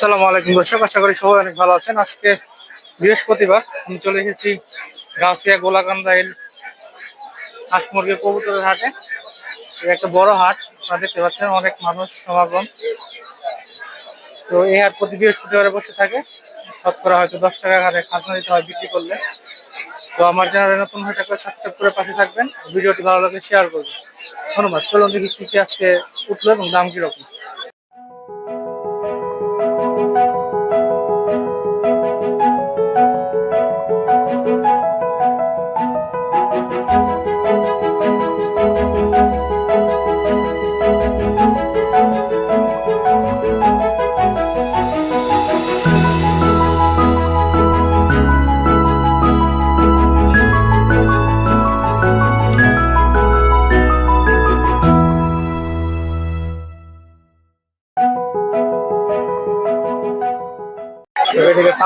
আসসালামু আলাইকুম দর্শক, আশা করি সবাই অনেক ভালো আছেন। আজকে বৃহস্পতিবার, আমি চলে এসেছি গাছিয়া গোলাকান্দা এল হাঁস মুরগির কবুতরের হাটে। একটা বড় হাট দেখতে পাচ্ছেন অনেক মানুষ, সমাগম। তো এই হাট প্রতি বৃহস্পতিবারে বসে থাকে। শতকরা হয়তো দশ টাকা হারে খাজনা দিতে হয় বিক্রি করলে। তো আমার চ্যানেলে নতুন হয়ে থাকলে সাবস্ক্রাইব করে পাশে থাকবেন। ভিডিওটি ভালো লাগলে শেয়ার করবেন। ধন্যবাদ। চলুন দেখি কি আজকে উঠল এবং দাম কীরকম।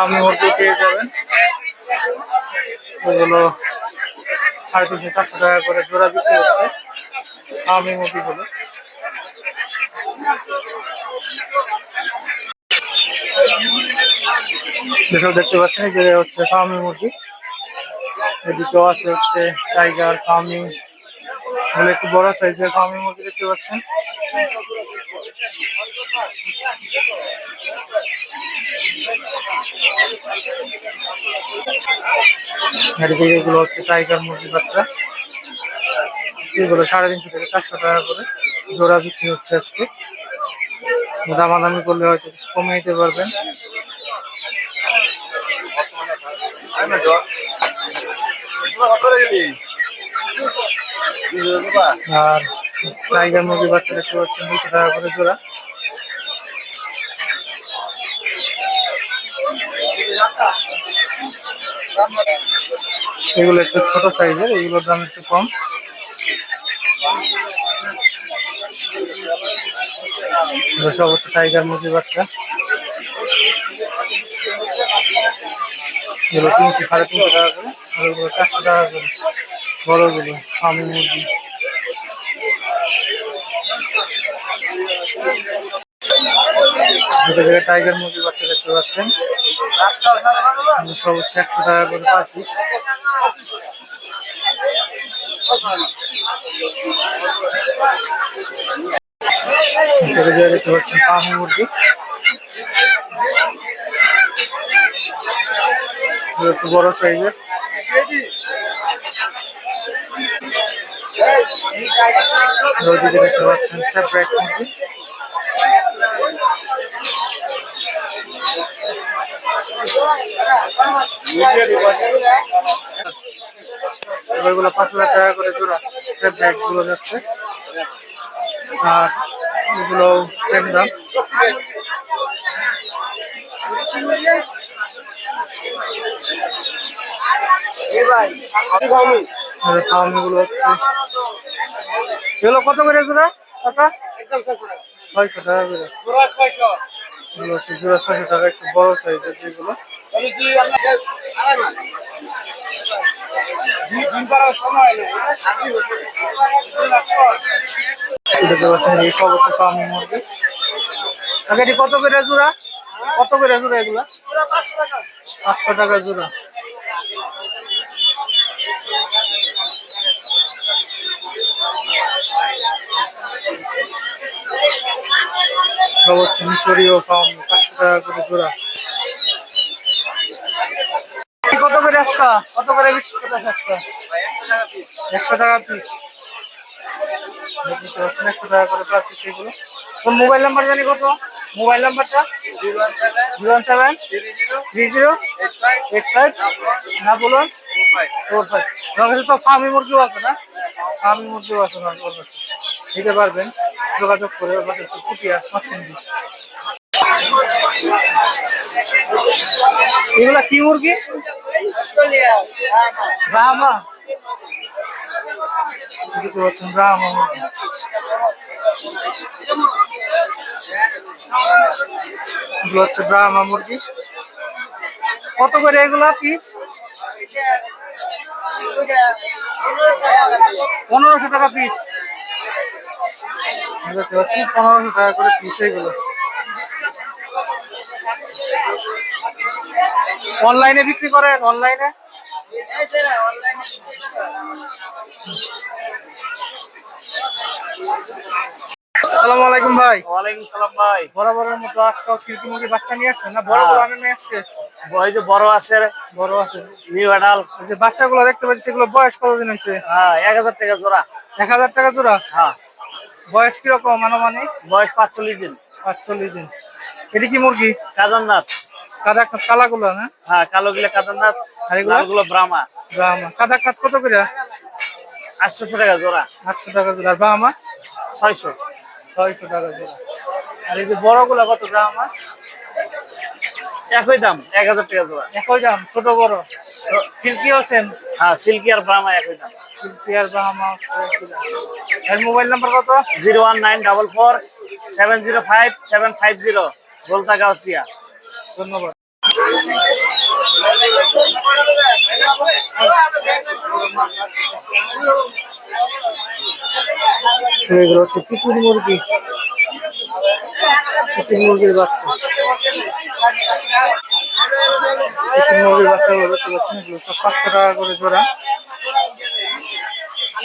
থেকে মুরগি পেয়ে যাবেন। ওগুলো সাড়ে তিনশো, চারশো টাকা করে জোড়া বিক্রি হচ্ছে। ফার্মি মুরগিগুলো যেসব দেখতে পাচ্ছেন যে হচ্ছে ফার্মি মুরগি এদিকেও আছে হচ্ছে টাইগার, ফার্মি। হলে একটু বড় সাইজের ফার্মি মুরগি দেখতে পাচ্ছেন। এদিকে এগুলো হচ্ছে টাইগার মুরগি বাচ্চা। এগুলো সাড়ে তিনশো থেকে চারশো টাকা করে জোড়া বিক্রি হচ্ছে আজকে। দামাদামি করলে হয়তো কিছু কমে দিতে পারবেন। আর টাইগার মুরগি বাচ্চা দেখতে পাচ্ছেন দুশো টাকা করে জোড়া। এগুলো একটু ছোট সাইজের, এগুলোর দাম একটু কম। হচ্ছে টাইগার মুরগি বাচ্চা। এগুলো তিনশো, সাড়ে তিনশো টাকা করে, আর এগুলো চারশো টাকা করে। বড়গুলো, আমি, মুরগি। টাইগার মুরগি বাচ্চা দেখতে পাচ্ছেন। হচ্ছে একশো টাকা করে পার পিস। দেখতে পাচ্ছেন পাহু মুরগি। একটু বড় সাইজের। দেখতে পাচ্ছেন সেপারেট মুরগি। ওইগুলো পাঁচ হাজার টাকা করে জোড়া সেপারেটগুলো যাচ্ছে। আর এগুলো কত করে জোড়া? টাকা ছয়শো টাকা করে। ছয়শো টাকা, একটু বড় সাইজের যেগুলো। কত করে জোড়া? কত করে জোড়া এগুলা? পাঁচশো টাকা জোড়া। হচ্ছে মিশরীয় ফার্ম পাঁচশো টাকা করে জোড়া এই কত করে আজকা কত করে বিক্রি করতে আজকা? একশো টাকা পিস একশো টাকা করে পার পিস এগুলো। কোন মোবাইল নাম্বার জানি কত? মোবাইল নাম্বারটা zero one seven. Three zero. Eight five. না বলুন ফোর ফাইভ। আমার কাছে তো ফার্মি মুরগিও আছে না? ফার্মি মুরগিও আছে না ওর কাছে নিতে পারবেন। যোগাযোগ করে ওর কাছে কুটিয়া মাসিন্দি এগুলা কি মুরগি? হচ্ছে মুরগি। কত করে এগুলা পিস পনেরোশো টাকা পিস পনেরোশো টাকা করে পিস এগুলো। অনলাইনে বিক্রি করেন অনলাইনে? আসসালামু আলাইকুম ভাই। ওয়ালাইকুম সালাম ভাই। বরাবরের মতো আজকাল সিল্কি মুরগি বাচ্চা নিয়ে আসছেন না? বড় বড় হ্যাঁ। নিয়ে আসছে? ওই যে বড় আছে বড় আছে। New adult. যে বাচ্চাগুলো দেখতে পাচ্ছি সেগুলো বয়স কতদিন হয়েছে? হ্যাঁ এক হাজার টাকা জোড়া। এক হাজার টাকা জোড়া? হ্যাঁ। বয়স কীরকম আনুমানিক? বয়স পাঁচচল্লিশ দিন। পাঁচচল্লিশ দিন। এটি কি মুরগি? কাদারনাথ কাদা কালাগুলো না? হ্যাঁ কালো গুলো কাদারনাথ আর এগুলো? ব্রাহ্মা। ব্রাহ্মা। কাদা কাঠ কত করে? আটশোশো টাকা জোড়া। আটশো টাকা জোড়া। আর ব্রাহ্মা? ছয়শো। ছয়শো টাকা জোড়া। আর এই যে বড়গুলো কত ব্রাহ্মা? একই দাম এক হাজার টাকা জোড়া। একই দাম ছোট বড়। সিল্কি আছেন হ্যাঁ সিল্কি আর ব্রাহ্মা একই দাম। সিল্কি আর ব্রাহ্মা আর মোবাইল নাম্বার কত? Zero one nine double four seven zero five seven five zero Golta Gausia. ধন্যবাদ। এগুলো হচ্ছে কুকুর মুরগি। কুকুর মুরগির বাচ্চা। কুকুর মুরগির বাচ্চাগুলো দেখতে পাচ্ছেন, এগুলো সব পাঁচশো টাকা করে জোড়া।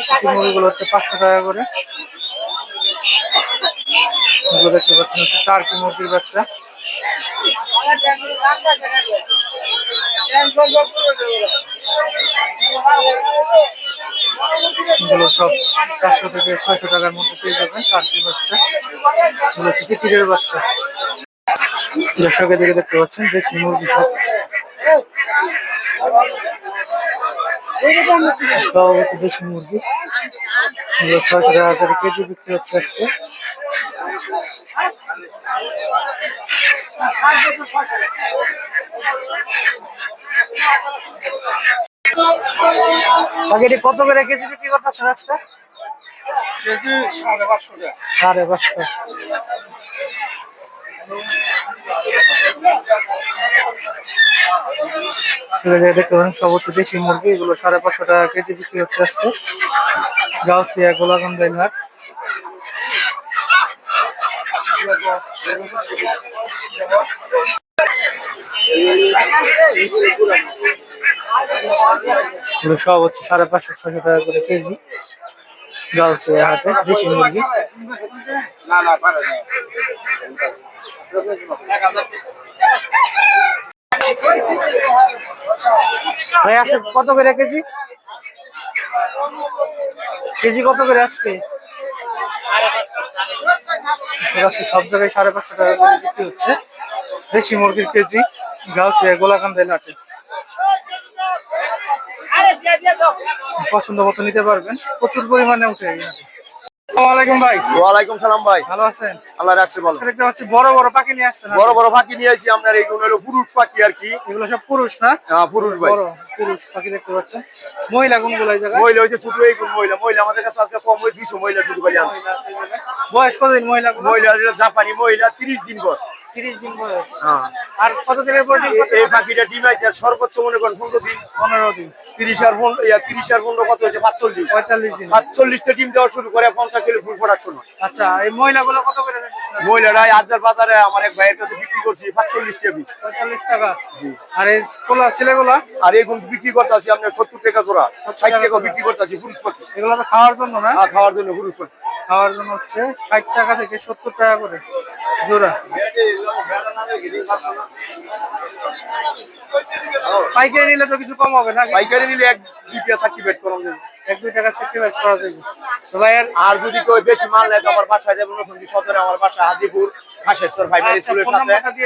কুকুর মুরগিগুলো হচ্ছে পাঁচশো টাকা করে। এগুলো দেখতে পাচ্ছেন হচ্ছে টার্কি মুরগির বাচ্চা। এগুলো সব চারশো থেকে ছয়শো টাকার মধ্যে পেয়ে যাবেন। টার্কি বাচ্চা এগুলো হচ্ছে বাচ্চা। দর্শকের দিকে দেখতে পাচ্ছেন, দেশি মুরগি সব। হচ্ছে দেশি মুরগি। ছয়শো টাকা করে কেজি বিক্রি হচ্ছে আজকে। এটি কত করে কেজি বিক্রি করতেছেন আজকে? কেজি সাড়ে পাঁচশো সাড়ে পাঁচশো। সব হচ্ছে দেশি মুরগি এগুলো সাড়ে পাঁচশো টাকা কেজি বিক্রি হচ্ছে আজকে। গাউসিয়া গোলাগন্দাইল হাট এগুলো সব হচ্ছে সাড়ে পাঁচশো ছশো টাকা করে কেজি। গাউসিয়া হাতে, দেশি মুরগি। ভাই, আছে কত করে কেজি? কেজি কত করে আজকে আজকে সব জায়গায় সাড়ে পাঁচশো টাকা করে বিক্রি হচ্ছে। দেশি মুরগির কেজি গাউসিয়া গোলাকান্দাইল লাটে পছন্দ মতো নিতে পারবেন। প্রচুর পরিমাণে উঠে এই হাটে। আসসালামু আলাইকুম ভাই ওয়ালাইকুম সালাম ভাই। ভালো আছেন? আল্লাহ রাখছে বলো। দেখতে পাচ্ছি বড় বড় পাখি নিয়ে আসছেন বড় বড় পাখি নিয়ে আসি আপনার এইগুলো হলো পুরুষ পাখি আর কি। এগুলো সব পুরুষ না? হ্যাঁ, পুরুষ ভাই। বড় পুরুষ পাখি দেখতে পাচ্ছেন। মহিলা কোনগুলো এই জায়গায়? মহিলা হয়েছে শুধু এই কোন মহিলা? মহিলা আমাদের কাছে আজকে কম হয়ে মহিলা আনছে। বয়স কতদিন মহিলা? মহিলা জাপানি মহিলা তিরিশ দিন পর তিরিশ দিন বয়স। হ্যাঁ। আর কত দিনের পর এই পাখিটা সর্বোচ্চ মনে করেন পনেরো দিন। পনেরো দিন। তিরিশ আর পনেরো তিরিশ আর পনেরো কত হয়েছে? পাঁচচল্লিশ। পঁয়তাল্লিশ দিন। ডিম দেওয়া শুরু করে পঞ্চাশ হলে ফুল প্রোডাকশন আচ্ছা এই মহিলাগুলো কত করে মহিলারা আজার বাজারে আমার এক ভাইয়ের কাছে বিক্রি করছি পিস পঁয়তাল্লিশ টাকা। আর এই কোলা ছেলেগুলা? আর এগুলো বিক্রি করতেছি আপনার সত্তর টাকা জোড়া। ষাট টাকা বিক্রি করতেছি পুরুষ পাখি। এগুলো তো খাওয়ার জন্য না? আর খাওয়ার জন্য পুরুষ পাখি। খাওয়ার জন্য হচ্ছে ষাট টাকা থেকে সত্তর টাকা করে জোড়া। পাইকারি নিলে তো কিছু কম হবে না পাইকারি নিলে এক দ্বিতীয় সার্টিফিকেট করাম যাবে। এক দুই টাকা সার্টিফিকেট করা যাবে। তো ভাই আর যদি কেউ বেশি মাল নেয় আমার বাসায় যাবে সতেরো সদরে আমার বাসা হাজিপুর। হাসেশ্বর প্রাইমারি আচ্ছা, স্কুলের সাথে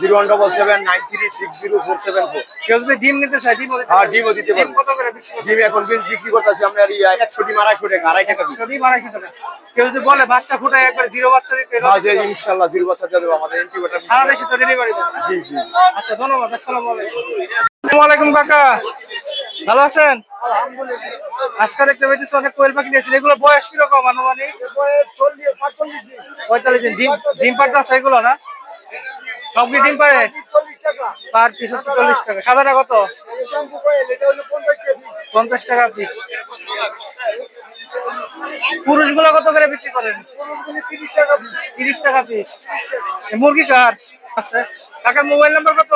zero one double seven nine three six zero four seven four. কেউ যদি ডিম নিতে ডিমও দিতে হ্যাঁ, ডিমও দিতে ডিম পারবে। ডিম এখন বিক্রি করতেছি ইয়া একশো ডিম আড়াইশো টাকা আড়াই টাকা পিস ডিম আড়াইশো টাকা। কেউ যদি বলে বাচ্চা ফুটায় একবার জিরো বাচ্চা দিতে হ্যাঁ যে ইনশাল্লাহ জিরো বাচ্চা দেবো আমাদের ইনকিউবেটার সারা দেশে তো ডেলিভারি জি জি। আচ্ছা ধন্যবাদ আসসালামু আলাইকুম। আসসালামু আলাইকুম কাকা। ভালো আছেন? আজকে দেখতে পেয়েছি অনেক কোয়েল পাখি দিয়েছেন এগুলো বয়স কীরকম আনুমানিক? পঁয়তাল্লিশ ডিম ডিম পাড়তে আছে এগুলো না? সব কি ডিম পারে পার পিস হচ্ছে চল্লিশ টাকা। সাদাটা কত? পঞ্চাশ টাকা পিস পুরুষগুলো কত করে বিক্রি করেন? তিরিশ টাকা পিস মুরগি কার? আছে। কাকার মোবাইল নাম্বার কত?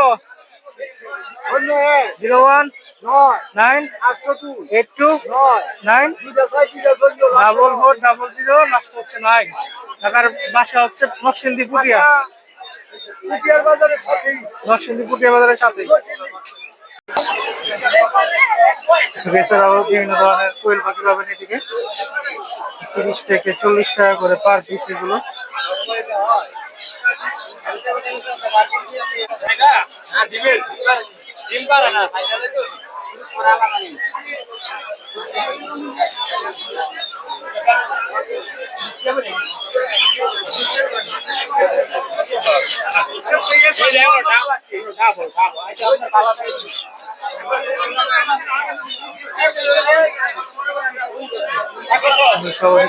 Zero one nine two nine double double zero হচ্ছে নাইন। হচ্ছে বিভিন্ন ধরনের কোয়েল পাখি পাবেন এদিকে। তিরিশ থেকে চল্লিশ টাকা করে পার পিস এগুলো।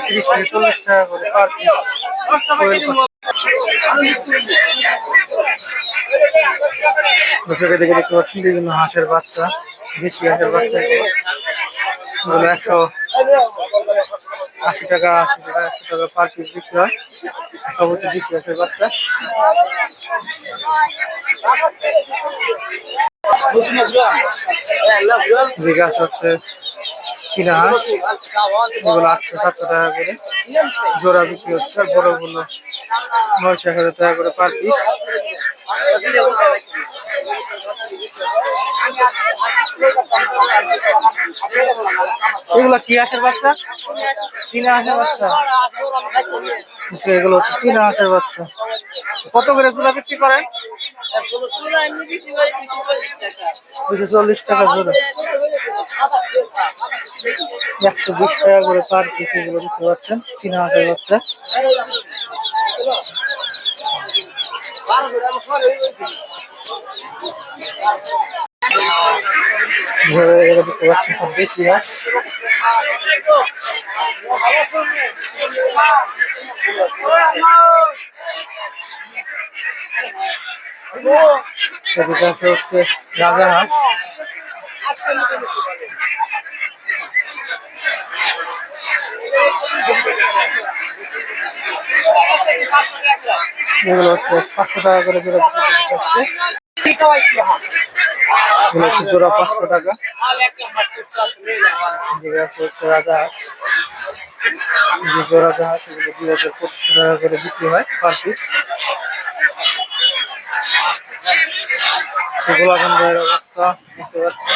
তিরিশ চল্লিশ টাকা করে পার পিস দর্শকের দিকে দেখতে পাচ্ছেন বিভিন্ন হাঁসের বাচ্চা, দেশি হাঁসের বাচ্চা। এগুলো একশো আশি টাকা আশি টাকা, একশো টাকা পার পিস বিক্রি হয়। সর্বোচ্চ দেশি হাঁসের বাচ্চা। বিকাশ হচ্ছে, চীনা হাঁস, এগুলো আটশো, সাতশো টাকা করে। জোড়া বিক্রি হচ্ছে, আর বড়গুলো নয়শো এক হাজার টাকা করে পার পিস এগুলো কি হাঁসের বাচ্চা? চীনা হাঁসের বাচ্চা। আচ্ছা, এগুলো হচ্ছে চীনা হাঁসের বাচ্চা। কত করে জোড়া বিক্রি করেন দুশো চল্লিশ টাকা জোড়া একশো বিশ টাকা করে পার পিস এগুলো দেখতে পাচ্ছেন চীনা হাঁসের বাচ্চা এভাবে এগুলো দেখতে পাচ্ছেন সব বেশি এদিকে আছে হচ্ছে রাজা হাঁস এগুলো হচ্ছে পাঁচশো টাকা করে জোড়া এগুলো হচ্ছে জোড়া পাঁচশো টাকা। হচ্ছে রাজা যে জোড়া হাঁস, এগুলো দুই হাজার পঁচিশশো টাকা করে বিক্রি হয় পার পিস গোলাকান্দের অবস্থা দেখতে পাচ্ছি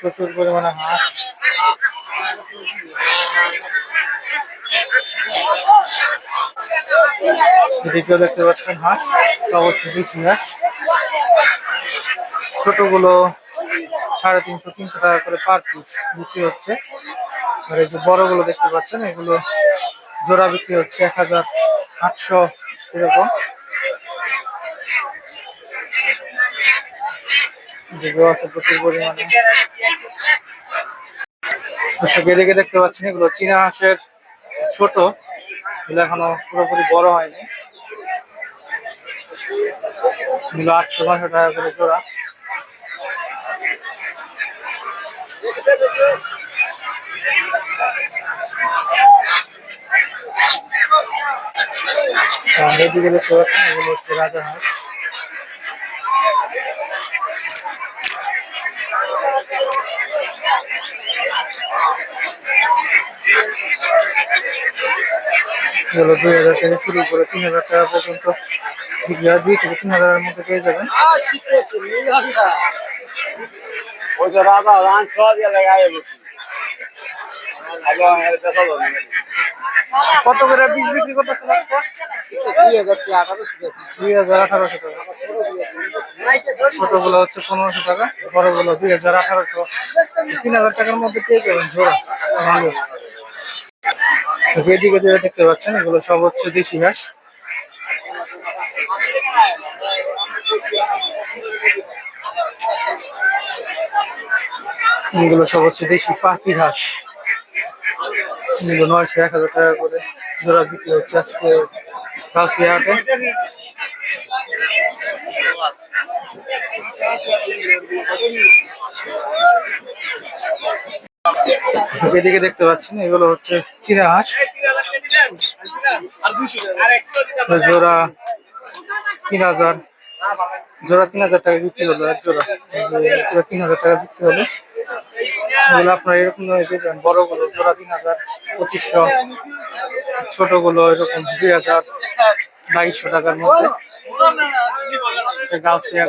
প্রচুর পরিমাণে হাঁস। এদিকেও দেখতে পাচ্ছেন হাঁস সব হচ্ছে দেশি হাঁস ছোটগুলো সাড়ে তিনশো তিনশো টাকা করে পার পিস বিক্রি হচ্ছে। আর এই যে বড়গুলো দেখতে পাচ্ছেন, এগুলো জোড়া বিক্রি হচ্ছে এক হাজার আটশো এরকম। আছে প্রচুর পরিমাণে। দেখতে পাচ্ছেন, এগুলো চীনা হাঁসের ছোট এখনও পুরোপুরি বড় হয়নি। আটশো নশো টাকা করে জোড়া। এদিকে দেখতে এগুলো হচ্ছে রাজা হাঁস এগুলো দুই হাজার থেকে শুরু করে তিন হাজার টাকা পর্যন্ত দুই থেকে তিন হাজারের মধ্যে পেয়ে যাবেন। কত করে বীজ বিক্রি করতেছেন দুই হাজার টাকা? দুই হাজার আঠারোশো টাকা। ছোটগুলো হচ্ছে পনেরোশো টাকা বড়গুলো দুই হাজার আঠারোশো। তিন হাজার টাকার মধ্যে পেয়ে যাবেন জোড়া। ভালো এদিকে যেটা দেখতে পাচ্ছেন, এগুলো সব হচ্ছে দেশি হাঁস। এগুলো সব হচ্ছে দেশি পাখি হাঁস। এগুলো নয়শো এক হাজার টাকা করে জোড়া বিক্রি হচ্ছে আজকে রাশিয়া যেদিকে দেখতে পাচ্ছেন, এগুলো হচ্ছে চীনা হাঁস। জোড়া তিন হাজার। জোড়া তিন হাজার টাকা বিক্রি হলো এক জোড়া জোড়া তিন হাজার টাকা বিক্রি হলো। এগুলো আপনার এরকম ধরনের পেয়েছেন বড়গুলো, জোড়া তিন হাজার, পঁচিশশো। ছোটগুলো এরকম দুই হাজার, বাইশশো টাকার মধ্যে। গাউসিয়া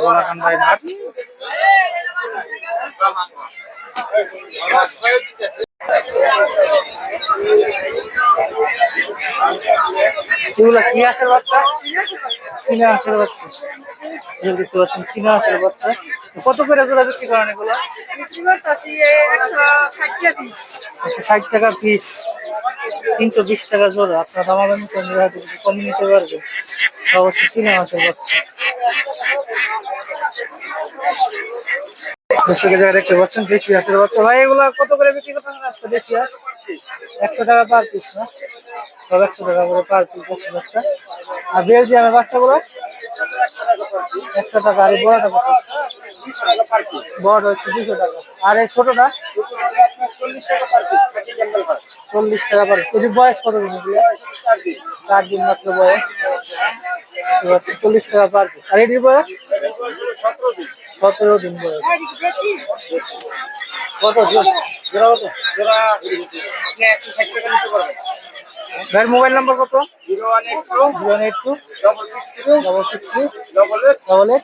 এগুলো কি আসের বাচ্চা? চীনা আসের বাচ্চা। দেখতে পাচ্ছেন চীনা আসের বাচ্চা। কত করে জোড়া বিক্রি করেন এগুলো? ষাট টাকা পিস তিনশো বিশ টাকা জোড়া। আপনার দামাদামি করে হয়তো কিছু কম নিতে পারবে। অবশ্যই চীনা মাছের বাচ্চা। দর্শকের জায়গায় দেখতে পাচ্ছেন দেশি হাঁসের বাচ্চা ভাই এগুলা কত করে বিক্রি করতেছেন আজকে? দেশি হাঁস একশো টাকা পার পিস না? সব একশো টাকা করে পার পিস দেশি বাচ্চা। আর বেলজিয়ামের বাচ্চাগুলো? একশো টাকা, আর বড়টা কত? বড় হচ্ছে দুশো টাকা। আর এই ছোটটা? চল্লিশ টাকা পার যদি বয়স কত দিন? চার দিন মাত্র বয়স। চল্লিশ টাকা পার পিস আর এটির বয়স? সতেরো দিন বয়স। কত জো- জোড়া কত? ভাইয়ের মোবাইল নাম্বার কত? Zero one eight two double six three double eight